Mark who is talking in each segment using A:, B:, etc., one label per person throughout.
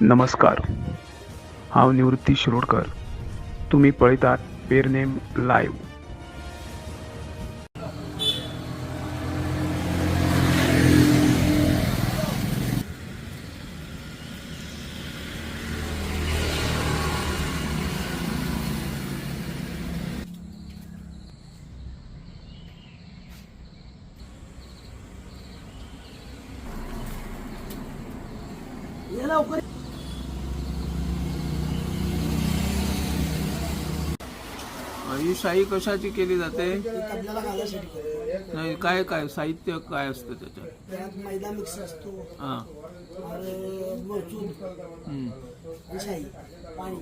A: नमस्कार. हांव निवृत्ती शिरोडकर. तुम्ही पळयतात पेरनेम लाईव्ह
B: ही शाही कशाची केली जाते?
C: तबल्याला घालायसाठी करतो.
B: नाही काय काय? साहित्य काय असतं त्याच्यात?
C: त्यात मैदा मिक्स असतो.
B: हा.
C: आणि मोचून
B: हम्म.
C: आणि शाई पाणी.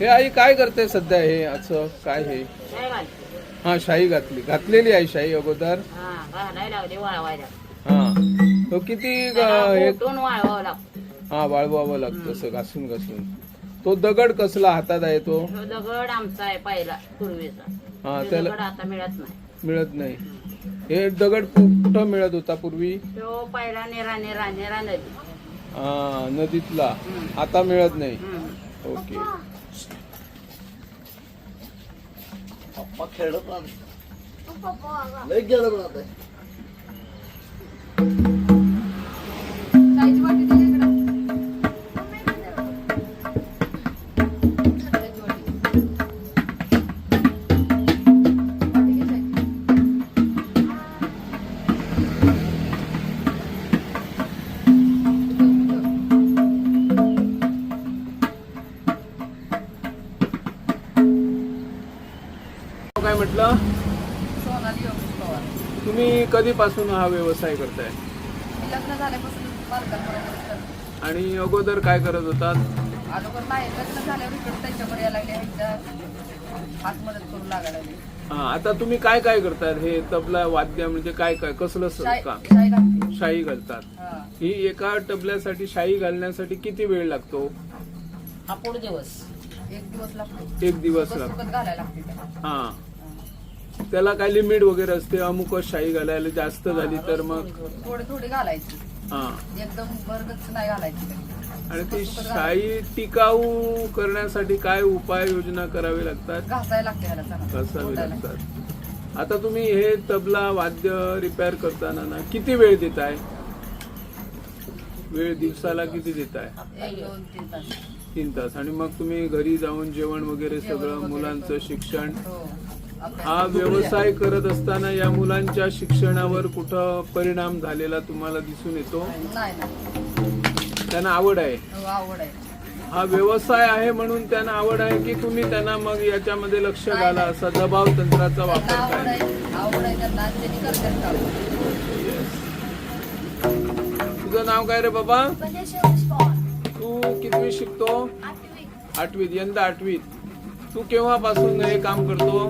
B: हे आई काय करते सध्या हे? असं काय हे? हा शाही घातली. घातलेली आहे शाही अगोदर. हा. तो किती हे
D: वाळवावं लागतो.
B: हा वाळवावं लागतं असं घासून घासून. तो दगड कसला हातात आहे तो?
D: तो दगड आमचा आहे पहिला पूर्वीचा.
B: हा त्याला
D: दगड आता मिळत नाही.
B: मिळत नाही. हे दगड कुठं मिळत होता पूर्वी?
D: तो पहिला नेरा नेरा नेरा नदी
B: हा नदीतला. आता मिळत नाही. ओके.
C: ખેડૂત લઈ
B: ગયા म्हटलं?
E: सोनाली योगेश पवार.
B: तुम्ही कधीपासून हा व्यवसाय करताय?
E: मी लग्न झाल्यापासून करते
B: आणि अगोदर काय करत होतात?
E: अगोदर नाही लग्न झाल्यावर इकडे त्यांच्याकडे यायला लागले ह्यांच्या हात मदत करू लागायला लागले.
B: हा आता तुम्ही काय काय करतात? हे तबला वाद्य म्हणजे काय काय? कसलं स-
E: शाई
B: का?
E: शाई घालते.
B: शाई घालतात.
E: हा.
B: ही एका तबल्यासाठी शाई घालण्यासाठी किती वेळ लागतो?
D: हा पुढ दिवस.
E: एक दिवस लागतो.
B: एक दिवस
E: सुकत
B: लागतो.
E: सुकत घालायला लागते त्याला.
B: हा. त्याला काय लिमिट वगैरे असते? अमुकच शाई घालायला जास्त झाली तर मग
E: थोडी थोडी घालायची.
B: हा.
E: एकदम बरगच नाही घालायची.
B: आणि ती शाई टिकाऊ करण्यासाठी काय उपाययोजना करावी लागतात?
E: घासायला लागते ह्याला चांगलं.
B: कसावी
E: घोटायला.
B: लागतात. आता तुम्ही हे तबला वाद्य रिपेअर करताना ना किती वेळ देताय? वेळ दिवसाला किती देताय?
E: एक दोन तीन तास.
B: तीन तास. आणि मग तुम्ही घरी जाऊन जेवण वगैरे
E: जेवण
B: सगळं
E: वगैरे
B: मुलांचं. शिक्षण?
E: हो.
B: हा व्यवसाय करत असताना या मुलांच्या शिक्षणावर कुठं परिणाम झालेला तुम्हाला दिसून येतो? त्यांना आवड आहे?
E: हो, आवड आहे.
B: हा व्यवसाय आहे म्हणून त्यांना आवड आहे की तुम्ही त्यांना मग याच्यामध्ये लक्ष घाला असा दबाव तंत्राचा वापर तुझं नाव काय रे बाबा? तू कितवी शिकतो? आठवीत यंदा आठवीत. तू केव्हापासून हे काम करतो?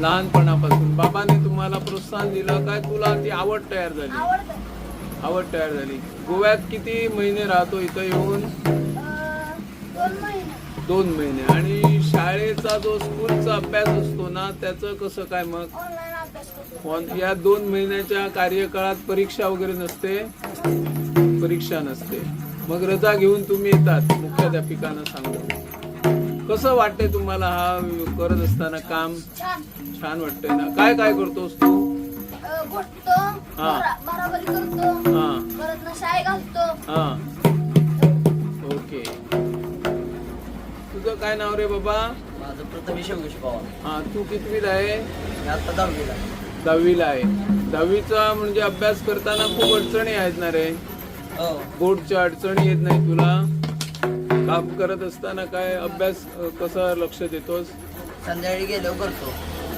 B: लहानपणापासून. बाबाने तुम्हाला प्रोत्साहन दिलं. काय तुला ती आवड तयार झाली? आवड तयार झाली. गोव्यात किती महिने राहतो इथं येऊन? दोन महिने. आणि शाळेचा जो स्कूलचा अभ्यास असतो ना त्याचं कसं काय मग? या दोन महिन्याच्या कार्यकाळात परीक्षा वगैरे नसते? परीक्षा नसते. मग रजा घेऊन तुम्ही येतात मुख्याध्यापिकांना सांगून. कसं वाटतंय तुम्हाला हा करत असताना काम? छान. वाटतंय ना. काय काय करतोस तू?
F: गोठतो
B: हा.
F: बराबरी करतो.
B: हा.
F: परत ना शाळे घालतो.
B: हा. ओके. तुझं काय नाव रे बाबा?
C: माझं प्रथमेश पवार.
B: हा तू कितवीत आहे?
C: मी आता दहावीला आहे.
B: दहावीला आहे. दहावीचा म्हणजे अभ्यास करताना खूप अडचणी आहेत ना रे?
C: हो.
B: बोर्डच्या अडचणी येत नाही तुला? काम करत असताना काय अभ्यास कसा लक्ष देतोस?
C: संध्याकाळी गेल्यावर करतो.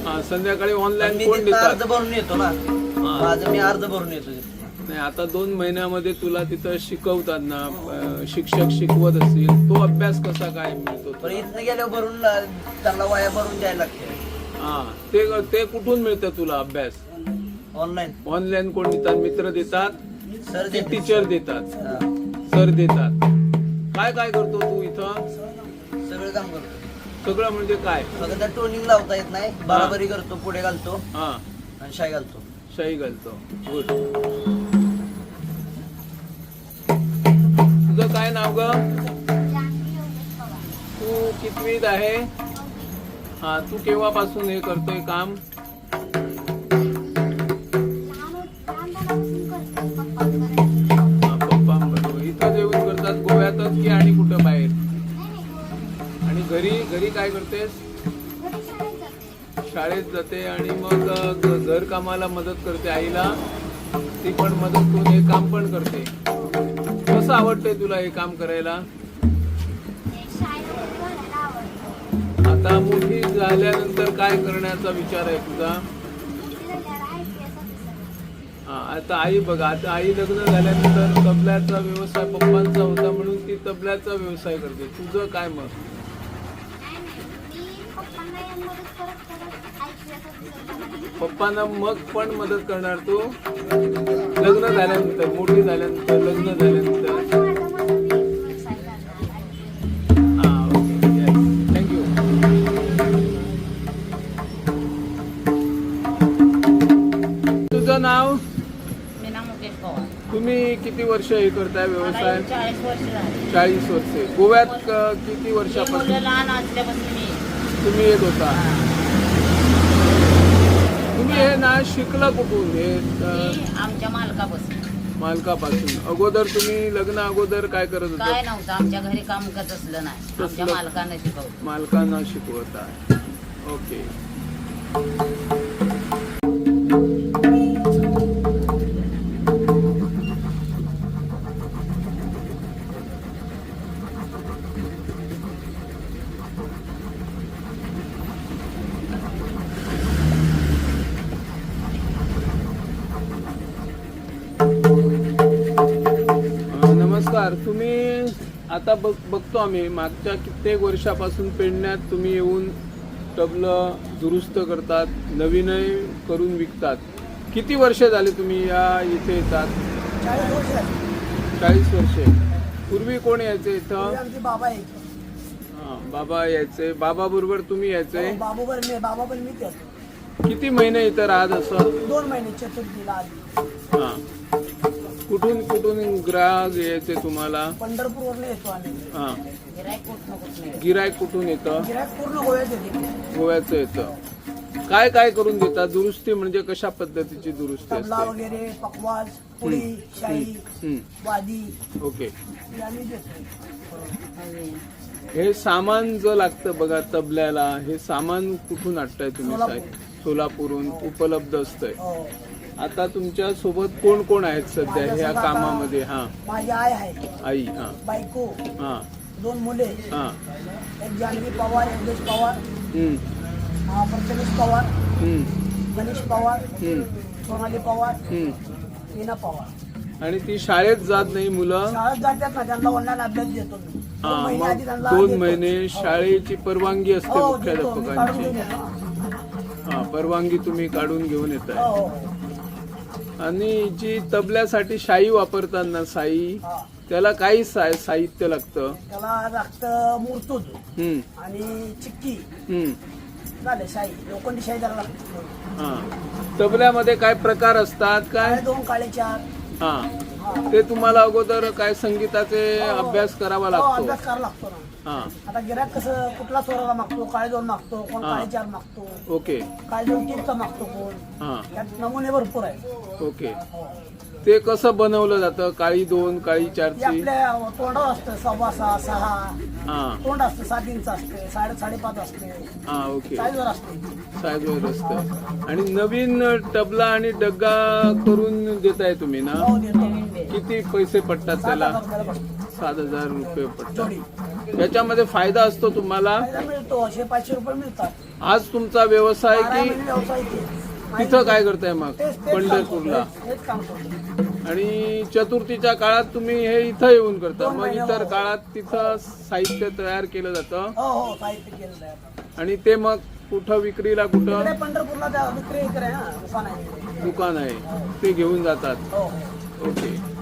B: हा संध्याकाळी ऑनलाईन कोण
C: तिथं अर्ज भरून येतो ना. माझं मी अर्ज भरून येतो तिथं.
B: नाही आता दोन महिन्यामध्ये तुला तिथं शिकवतात ना अ, शिक्षक शिकवत असतील तो अभ्यास कसा काय मिळतो
C: पण
B: तुला?
C: इथनं गेल्यावर भरून ला- त्यांना वाया भरून द्यायला लागते.
B: हा ते ते कुठून मिळतं तुला अभ्यास?
C: ऑनलाईन
B: ऑनलाईन कोण देतात? मित्र देतात?
C: सर
B: की
C: देते
B: टीचर देतात.
C: हा.
B: सर देतात. काय काय करतो तू इथं?
C: सगळं काम करतो.
B: सगळं म्हणजे काय?
C: फक्त त्या टोनिंग लावता येत नाही बराबरी करतो पुढे घालतो
B: हा.
C: आणि शाई घालतो.
B: शाई घालतो. गुड. तुझं काय नाव ग? तू कितवीत आहे? हा तू केव्हापासून हे करतोय काम? जेवण गोव्यातच की आणि कुठं बाहेर? आणि घरी घरी काय करतेस? शाळेत जाते आणि मग घर कामाला मदत करते आईला. ती पण मदत करून हे काम पण करते. कसं आवडतंय तुला हे काम करायला? आता मोठी झाल्यानंतर काय करण्याचा विचार आहे तुझा? आता आई बघा आता आई लग्न झाल्यानंतर तबल्याचा व्यवसाय पप्पांचा होता म्हणून ती तबल्याचा व्यवसाय करते. तुझं काय मत? पप्पांना मग पण मदत करणार तू? लग्न झाल्यानंतर मोठी झाल्यानंतर लग्न झाल्यानंतर. तुम्ही किती वर्ष हे करताय व्यवसाय?
D: चाळीस वर्ष झाली.
B: चाळीस वर्षे. गोव्यात क- किती
D: मी
B: वर्षापासून
D: मुलं लहान असल्यापासून मी
B: तुम्ही येत होता. तुम्ही हे ना शिकला कुठून? हे अ,
D: मी आमच्या मालकापासून.
B: मालकापासून. अगोदर तुम्ही लग्न अगोदर काय करत
D: काय
B: होता
D: नव्हतं आमच्या घरी काम करत असलं नाही. आमच्या
B: कसलं?
D: मालकानं शिकवलं.
B: मालकांना शिकवता. ओके. नमस्कार. तुम्ही आता बघ बघतो आम्ही मागच्या कित्येक वर्षापासून पेडण्यात तुम्ही येऊन तबलं दुरुस्त करतात नवीनही करून विकतात. किती वर्ष झाले तुम्ही या इथे येतात?
C: चाळीस वर्ष
B: पूर्वी कोण यायचे
C: हे
B: इथं
C: आमचे बाबा
B: हा, बाबा यायचे. बाबा बरोबर तुम्ही यायचे?
C: बाबू पण मी बाबा पण मी त्यात
B: किती महिने इथं राहत असं?
C: दोन महिने चतुर्थीला आली
B: हा. कुठून कुठून ग्राहक यायचे तुम्हाला?
C: पंढरपूरवरनं येतो आम्ही.
B: हा.
D: गिरायक कुठं कुठं नाही
B: गिरायक कुठून येतं?
C: गिरायक पूर्ण गोव्यात येते
B: गोव्याचं येतं. काय काय करून देतात? दुरुस्ती म्हणजे कशा पद्धतीची दुरुस्ती
C: तबला
B: असते?
C: वगैरे पकवाज पुडी शाही
B: हम्म,
C: वादी.
B: ओके.
C: हे आम्ही देतो
B: हे सामान जर लागतं बघा तबल्याला हे सामान कुठून आणताय तुम्ही. साहेब? सोलापूरहून उपलब्ध असतंय.
C: हो.
B: आता तुमच्यासोबत कोण कोण आहेत सध्या ह्या कामामध्ये? हा.
C: माझी आई आहे.
B: आई हा.
C: बायको.
B: हा.
C: दोन मुले.
B: हा.
C: एक जानवी पवार योगेश पवार.
B: हम्म,
C: अं, प्रथमेश पवार.
B: हम्म,
C: गणेश पवार.
B: हम्म,
C: सोनाली पवार.
B: हम्म.
C: मीना पवार.
B: आणि ती शाळेत जात नाही मुलं?
C: शाळेत जातात ना त्यांना ऑनलाईन अभ्यास देतो मी.
B: हा
C: दोन महिने आधी
B: मग
C: त्यांना
B: दोन
C: देतो.
B: महिने शाळेची परवानगी असते
C: हो देतो मी काढून
B: मुख्याध्यापकांची.
C: घेऊन येतो.
B: हा परवानगी तुम्ही काढून घेऊन येत
C: हो
B: आहे
C: हो.
B: आणि जी तबल्यासाठी शाई वापरतात ना साई
C: हा.
B: त्याला काही सा- साहित्य लागतं?
C: त्याला लागतं मूर्तूज
B: हम्म,
C: आणि चिक्की.
B: हम्म,
C: झाले शाही लोखंडी शाही त्याला लागते.
B: हा. तबल्यामध्ये काय प्रकार असतात? काय?
C: काळे दोन काळे चार.
B: हा. ते तुम्हाला अगोदर काय संगीताचे अभ्यास करावा
C: हो,
B: लागतो.
C: अभ्यास करावा लागतो ना.
B: हा.
C: आता गिराक कसं कुठला स्वराला मागतो काळे दोन मागतो कोण
B: हा.
C: काळे चार मागतो
B: ओके.
C: काळे दोन तीनचा मागतो कोण
B: हा.
C: त्यात नमुने भरपूर आहेत.
B: ओके.
C: हो.
B: ते कसं बनवलं जातं? काळी दोन काळी
C: ते
B: चारची
C: आपल्या तोंडावर असतं सव्वा सहा सहा.
B: हा.
C: तोंड असतं सात इंच असते साडे साडेपाच असते.
B: हा ओके.
C: साईजवर असते.
B: असतं. आणि नवीन टबला आणि डग्गा करून देताय तुम्ही ना?
C: हो देतो.
B: किती पैसे पडतात त्याला. सात हजार रुपये
C: जोडी.
B: पडतात याच्यामध्ये फायदा असतो तुम्हाला?
C: फायदा मिळतो असे पाचशे रुपये मिळतात.
B: आज तुमचा व्यवसाय
C: बारा
B: की
C: महिने व्यवसाय ते.
B: तिथं काय करताय मग. पंढरपूरला? आणि चतुर्थीच्या काळात तुम्ही हे इथं येऊन करता.
C: दोन
B: मग
C: महिने,
B: इतर
C: हो.
B: काळात तिथं साहित्य तयार केलं जातं.
C: हो हो साहित्य.
B: आणि ते मग कुठं विक्रीला
C: इकडे
B: कुठं
C: पंढरपूरला विक्री इकडे दुकान आहे.
B: दुकान आहे. ते घेऊन जातात.
C: हो हो.
B: ओके.